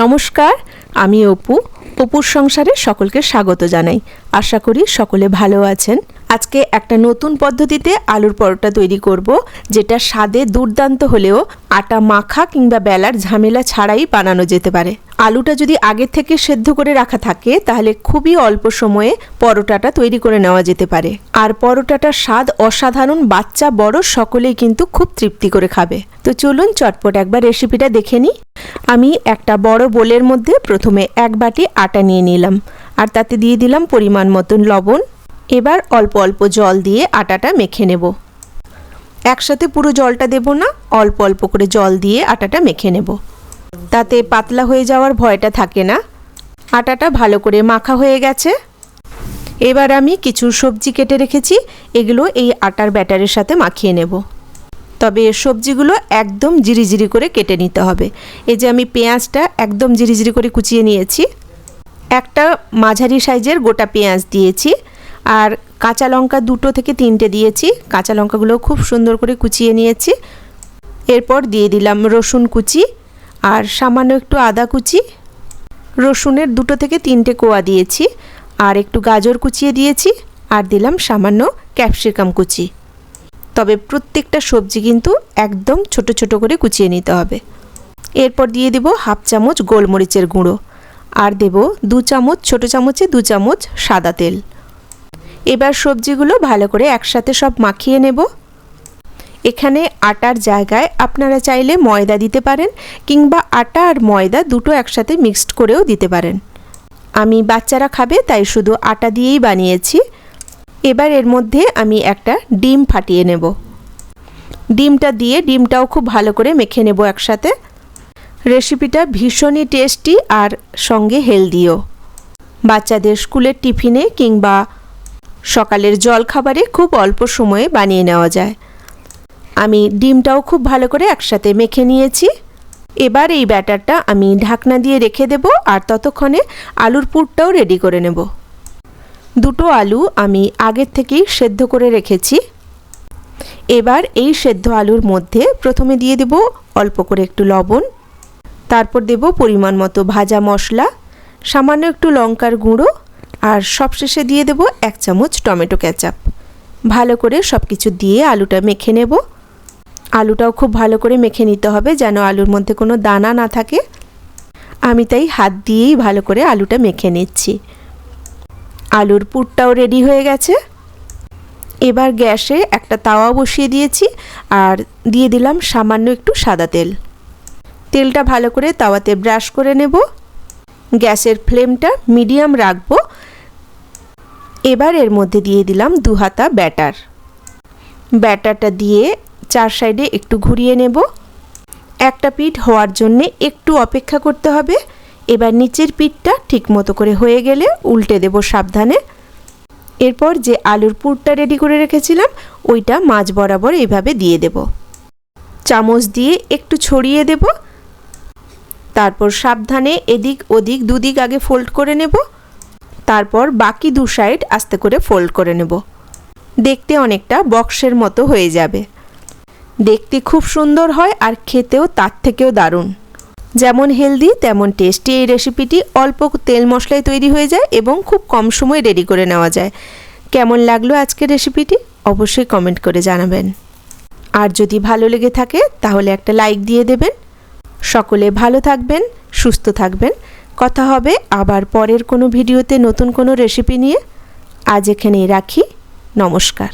নমস্কার, আমি অপু। অপুর সংসারে সকলকে স্বাগত জানাই। আশা করি সকলে ভালো আছেন। আজকে একটা নতুন পদ্ধতিতে আলুর পরোটা তৈরি করব, যেটা স্বাদে দুর্দান্ত হলেও আটা মাখা কিংবা বেলার ঝামেলা ছাড়াই বানানো যেতে পারে। আলুটা যদি আগে থেকে সেদ্ধ করে রাখা থাকে, তাহলে খুবই অল্প সময়ে পরোটাটা তৈরি করে নেওয়া যেতে পারে। আর পরোটাটার স্বাদ অসাধারণ, বাচ্চা বড়, সকলেই কিন্তু খুব তৃপ্তি করে খাবে। তো চলুন চটপট একবার রেসিপিটা দেখে নিই। আমি একটা বড় বোলের মধ্যে প্রথমে এক বাটি আটা নিয়ে নিলাম, আর তাতে দিয়ে দিলাম পরিমাণ মতন লবণ। এবার অল্প অল্প জল দিয়ে আটাটা মেখে নেব। একসাথে পুরো জলটা দেব না, অল্প অল্প করে জল দিয়ে আটাটা মেখে নেব। তাতে পাতলা হয়ে যাওয়ার ভয়টা থাকে না। আটাটা ভালো করে মাখা হয়ে গেছে। এবার আমি কিছু সবজি কেটে রেখেছি, এগুলো এই আটার ব্যাটারের সাথে মাখিয়ে নেব। তবে সবজিগুলো একদম জিরিজিরি করে কেটে নিতে হবে। এই যে আমি পেঁয়াজটা একদম জিরিজিরি করে কুচিয়ে নিয়েছি। একটা মাঝারি সাইজের গোটা পেঁয়াজ দিয়েছি আর কাঁচা লঙ্কা দুটো থেকে তিনটে দিয়েছি। কাঁচা লঙ্কাগুলো খুব সুন্দর করে কুচিয়ে নিয়েছি। এরপর দিয়ে দিলাম রসুন কুচি আর সামান্য একটু আদা কুচি। রসুনের দুটো থেকে তিনটে কোয়া দিয়েছি আর একটু গাজর কুচিয়ে দিয়েছি। আর দিলাম সামান্য ক্যাপসিকাম কুচি। তবে প্রত্যেকটা সবজি কিন্তু একদম ছোট ছোট করে কুচিয়ে নিতে হবে। এরপর দিয়ে দেব হাফ চামচ গোলমরিচের গুঁড়ো আর দেব দু চামচ, ছোট চামচে দু চামচ সাদা তেল। এবার সবজিগুলো ভালো করে একসাথে সব মাখিয়ে নেব। এখানে আটার জায়গায় আপনারা চাইলে ময়দা দিতে পারেন কিংবা আটা আর ময়দা দুটো একসাথে মিক্সড করেও দিতে পারেন। আমি বাচ্চারা খাবে তাই শুধু আটা দিয়েই বানিয়েছি। এবার এর মধ্যে আমি একটা ডিম ফাটিয়ে নেব। ডিমটা দিয়ে ডিমটাও খুব ভালো করে মেখে নেব একসাথে। রেসিপিটা ভীষণই টেস্টি আর সঙ্গে হেলদিও। বাচ্চাদের স্কুলের টিফিনে কিংবা সকালের জলখাবারে খুব অল্প সময়ে বানিয়ে নেওয়া যায়। আমি ডিমটাও খুব ভালো করে একসাথে মেখে নিয়েছি। এবার এই ব্যাটারটা আমি ঢাকনা দিয়ে রেখে দেব আর ততক্ষণে আলুর পুরটাও রেডি করে নেব। দুটো আলু আমি আগের থেকেই সেদ্ধ করে রেখেছি। এবার এই সেদ্ধ আলুর মধ্যে প্রথমে দিয়ে দেব অল্প করে একটু লবণ, তারপর দেব পরিমাণ মতো ভাজা মশলা, সামান্য একটু লঙ্কার গুঁড়ো আর সবশেষে দিয়ে দেব এক চামচ টমেটো ক্যাচাপ ভালো করে সব কিছু দিয়ে আলুটা মেখে নেব। আলুটাও খুব ভালো করে মেখে নিতে হবে যেন আলুর মধ্যে কোনো দানা না থাকে। আমি তাই হাত দিয়েই ভালো করে আলুটা মেখে নিচ্ছি। আলুর পুরটাও রেডি হয়ে গেছে। এবার গ্যাসে একটা তাওয়া বসিয়ে দিয়েছি আর দিয়ে দিলাম সামান্য একটু সাদা তেল। তেলটা ভালো করে তাওয়াতে ব্রাশ করে নেব। গ্যাসের ফ্লেমটা মিডিয়াম রাখব। এবার এর মধ্যে দিয়ে দিলাম দু হাতা ব্যাটার। ব্যাটারটা দিয়ে চার সাইডে একটু ঘুরিয়ে নেব। একটা পিঠ হওয়ার জন্যে একটু অপেক্ষা করতে হবে। এবার নিচের পিঠটা ঠিক মতো করে হয়ে গেলে উল্টে দেব সাবধানে। এরপর যে আলুর পুরটা রেডি করে রেখেছিলাম, ওইটা মাছ বরাবর এইভাবে দিয়ে দেব। চামচ দিয়ে একটু ছড়িয়ে দেব। তারপর সাবধানে এদিক ওদিক দুদিক আগে ফোল্ড করে নেব। তারপর বাকি দু সাইড আস্তে করে ফোল্ড করে নেব। দেখতে অনেকটা বক্সের মতো হয়ে যাবে। দেখতে খুব সুন্দর হয় আর খেতেও তার থেকেও দারুণ। যেমন হেলদি, তেমন টেস্টি এই রেসিপিটি অল্প তেল মশলায় তৈরি হয়ে যায় এবং খুব কম সময়ে রেডি করে নেওয়া যায়। কেমন লাগল আজকের রেসিপিটি? অবশ্যই কমেন্ট করে জানাবেন। আর যদি ভালো লেগে থাকে, তাহলে একটা লাইক দিয়ে দেবেন। সকলে ভালো থাকবেন, সুস্থ থাকবেন। কথা হবে আবার পরের কোনো ভিডিওতে নতুন কোনো রেসিপি নিয়ে। আজ এখানেই রাখি। নমস্কার।